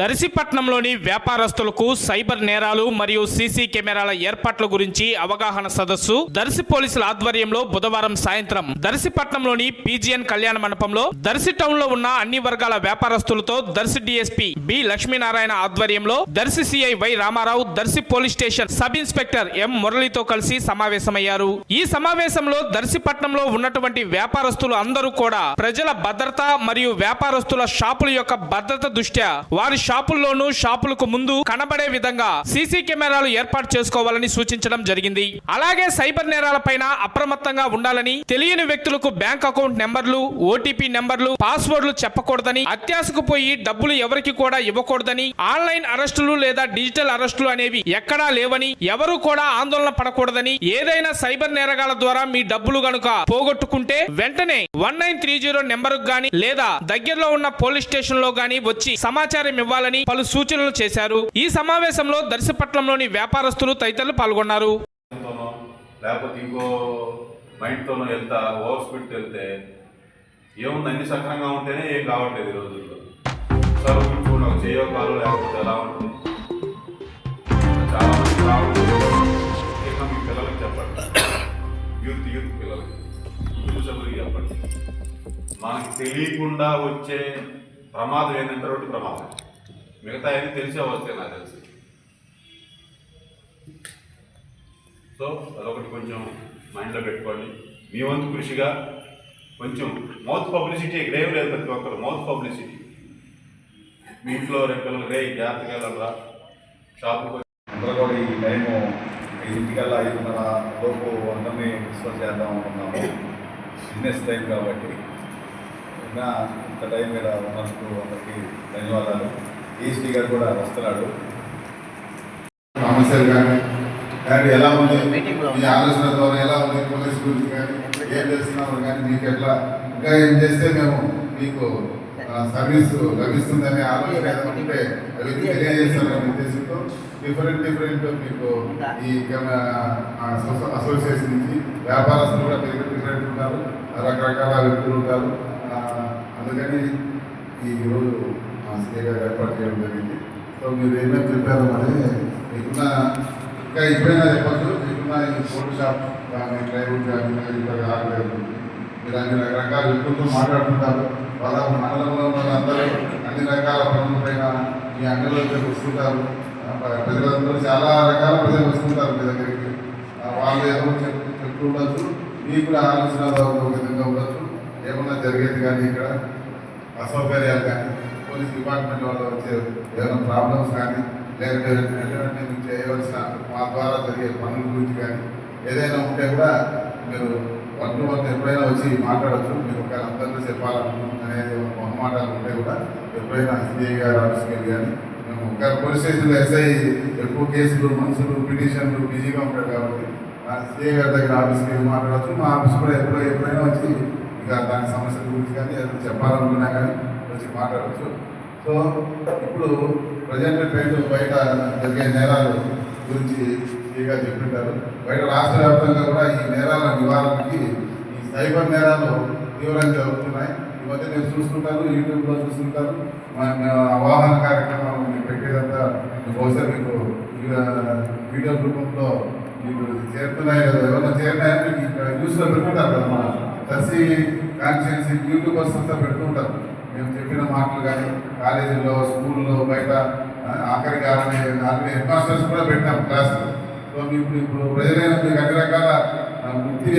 దర్శిపట్నంలోని వ్యాపారస్తులకు సైబర్ నేరాలు మరియు సీసీ కెమెరాల ఏర్పాట్ల గురించి అవగాహన సదస్సు దర్శి పోలీసుల ఆధ్వర్యంలో బుధవారం సాయంత్రం. దర్శిపట్నంలోని పీజీఎన్ కళ్యాణ మండపంలో దర్శి టౌన్లో ఉన్న అన్ని వర్గాల వ్యాపారస్తులతో దర్శి డిఎస్పీ బి లక్ష్మీనారాయణ ఆధ్వర్యంలో Darsi CI Y Ramarao Darsi police station sub inspector M మురళితో కలిసి సమావేశమయ్యారు. ఈ సమావేశంలో దర్శిపట్నంలో ఉన్నటువంటి వ్యాపారస్తులు అందరూ కూడా ప్రజల భద్రత మరియు వ్యాపారస్తుల షాపుల యొక్క భద్రత దృష్ట్యా వారి షాపుల్లోనూ షాపులకు ముందు కనబడే విధంగా సీసీ కెమెరాలు ఏర్పాటు చేసుకోవాలని సూచించడం జరిగింది. అలాగే సైబర్ నేరాలపైన అప్రమత్తంగా ఉండాలని తెలియని వ్యక్తులకు బ్యాంక్ అకౌంట్ నెంబర్లు ఓటీపీ నెంబర్లు పాస్వర్డ్లు చెప్పకూడదని అత్యాశకు పోయి డబ్బులు ఎవరికి కూడా ఇవ్వకూడదని ఆన్లైన్ అరెస్టులు లేదా డిజిటల్ అరెస్టులు అనేవి ఎక్కడా లేవని ఎవరు కూడా ఆందోళన పడకూడదని ఏదైనా సైబర్ నేరగాల ద్వారా మీ డబ్బులు గనుక పోగొట్టుకుంటే వెంటనే one nine three zero number గాని లేదా దగ్గరలో ఉన్న పోలీస్ స్టేషన్లో గాని వచ్చి సమాచారం ఇవ్వాలి ఇవ్వాలని పలు సూచనలు చేశారు. ఈ సమావేశంలో దర్శపట్నంలోని వ్యాపారస్తులు తదితరులు పాల్గొన్నారు. లేకపోతే ఇంకో మైండ్తోనో వెళ్తా ఓవర్ స్పీడ్ వెళ్తే ఏముంది? అన్ని సక్రంగా ఉంటేనే ఏం కావట్లేదు ఈ రోజుల్లో. సార్ చూడండి ఒక చేయో కాలు లేకపోతే ఎలా ఉంటుంది? చాలా మంది మీ పిల్లలకి చెప్పండి. యూత్ యూత్ పిల్లలకి. కుటుంబ సభ్యులకి చెప్పండి. మనకి తెలియకుండా వచ్చే ప్రమాదం ఏంటంటే రోడ్డు ప్రమాదం మిగతా అన్ని తెలిసే వస్తాయి నాకు తెలిసి. సో అదొకటి కొంచెం మైండ్లో పెట్టుకోండి. మీ వంతు కృషిగా కొంచెం మౌత్ పబ్లిసిటీ ఇక్కడ లేదు ప్రతి ఒక్కరు మౌత్ పబ్లిసిటీ. మీ ఇంట్లో రెక్కలు రే జాగ్రత్తగా వెళ్ళరా షాపుకి అందరూ కూడా ఈ టైము ఇంటికల్లా ఐదున్నర లోపు అందరినీ డిస్కస్ చేద్దాం అనుకున్నాము. బిజినెస్ టైం కాబట్టి. ఇంకా ఇంత టైం మీద ఉన్నందుకు అందరికీ ధన్యవాదాలు. ఈఎస్టీ గారు కూడా వస్తున్నాడు. సమస్యలు కానీ కానీ ఎలా ఉంది? మీ ఆలోచన ద్వారా ఎలా ఉంది? పోలీస్ గురించి కానీ ఏం చేస్తున్నారు కానీ మీకు ఎట్లా? ఇంకా ఏం చేస్తే మేము మీకు సర్వీస్ లభిస్తుందనే ఆలోచన ఏదైనా ఉంటే అవి తెలియజేస్తారనే ఉద్దేశంతో డిఫరెంట్ డిఫరెంట్ మీకు ఈ అసోసియేషన్ నుంచి వ్యాపారస్తులు కూడా డిఫరెంట్ డిఫరెంట్ ఉంటారు. రకరకాల వ్యక్తులు ఉంటారు. అందుకని ఈ రోజు మా గారు ఏర్పాటు చేయడం జరిగింది. సో మీరు ఏమేమి చెప్పారో మరి మీకున్న ఇంకా ఇప్పుడైనా చెప్పచ్చు. మీకున్న ఈ ఫోటో షాప్ కానీ ప్లైవుడ్ కానీ ఇంకా ఆగలేదు. మీరు అన్ని రకరకాల వ్యక్తులతో మాట్లాడుతుంటారు. వాళ్ళ మండలంలో ఉన్న అందరూ అన్ని రకాల పనులపైన మీ అంగడిలోకి వస్తుంటారు. ప్రజలందరూ చాలా రకాల ప్రజలు వస్తుంటారు మీ దగ్గరికి. వాళ్ళు ఎవరు చెప్ చెప్తూ ఉండొచ్చు. మీకు కూడా ఆలోచన ఒక విధంగా ఉండొచ్చు. ఏమన్నా జరిగేది కానీ ఇక్కడ అసౌకర్యాలు కానీ పోలీస్ డిపార్ట్మెంట్ వాళ్ళు వచ్చే ఏదైనా ప్రాబ్లమ్స్ కానీ లేదంటే వెంటనే చేయవలసిన మా ద్వారా జరిగే పనుల గురించి కానీ ఏదైనా ఉంటే కూడా మీరు వన్ టు వన్ ఎప్పుడైనా వచ్చి మాట్లాడచ్చు. మీరు ఒక అందరికీ చెప్పాలనుకుంటున్న మొహమాటాలు ఉంటే కూడా ఎప్పుడైనా ఎస్బీఐ గారు ఆఫీస్కి వెళ్ళి కానీ మేము ఒక పోలీస్ స్టేషన్లో ఎస్ఐ ఎక్కువ కేసులు మనుషులు పిటిషన్లు బిజీగా ఉంటారు కాబట్టి ఆ సిఐ గారి దగ్గర ఆఫీస్కి వెళ్ళి మాట్లాడచ్చు. మా ఆఫీస్ కూడా ఎప్పుడో ఎప్పుడైనా వచ్చి ఇక దాని సమస్యల గురించి కానీ ఏదైనా చెప్పాలనుకున్నా కానీ మాట్లాడవచ్చు. సో ఇప్పుడు ప్రజెంట్ ట్రైన్ బయట జరిగే నేరాలు గురించి ఫ్రీగా చెప్పింటారు. బయట రాష్ట్ర వ్యాప్తంగా కూడా ఈ నేరాల నివారణకి ఈ సైబర్ నేరాలు తీవ్రంగా జరుగుతున్నాయి. ఈ మధ్య మీరు చూస్తుంటారు యూట్యూబ్లో చూస్తుంటారు. మన అవగాహన కార్యక్రమాలు మీరు పెట్టేదంతా బహుశా మీకు ఈ- వీడియో రూపంలో మీకు చేరుతున్నాయి కదా. ఎవరైనా చేరినాయని మీకు న్యూస్లో పెట్టుకుంటారు కదా మన దర్శి కాన్స్టిట్యున్సీ యూట్యూబర్స్ అంతా పెట్టుకుంటారు మేము చెప్పిన మాటలు కానీ కాలేజీల్లో స్కూల్లో బయట ఆఖరికి ఆల్రెడీ ఆల్రెడీ హెడ్ మాస్టర్స్ కూడా పెట్టాం క్లాస్ సో మీకు ఇప్పుడు ప్రజలైన మీకు అన్ని రకాల వృత్తి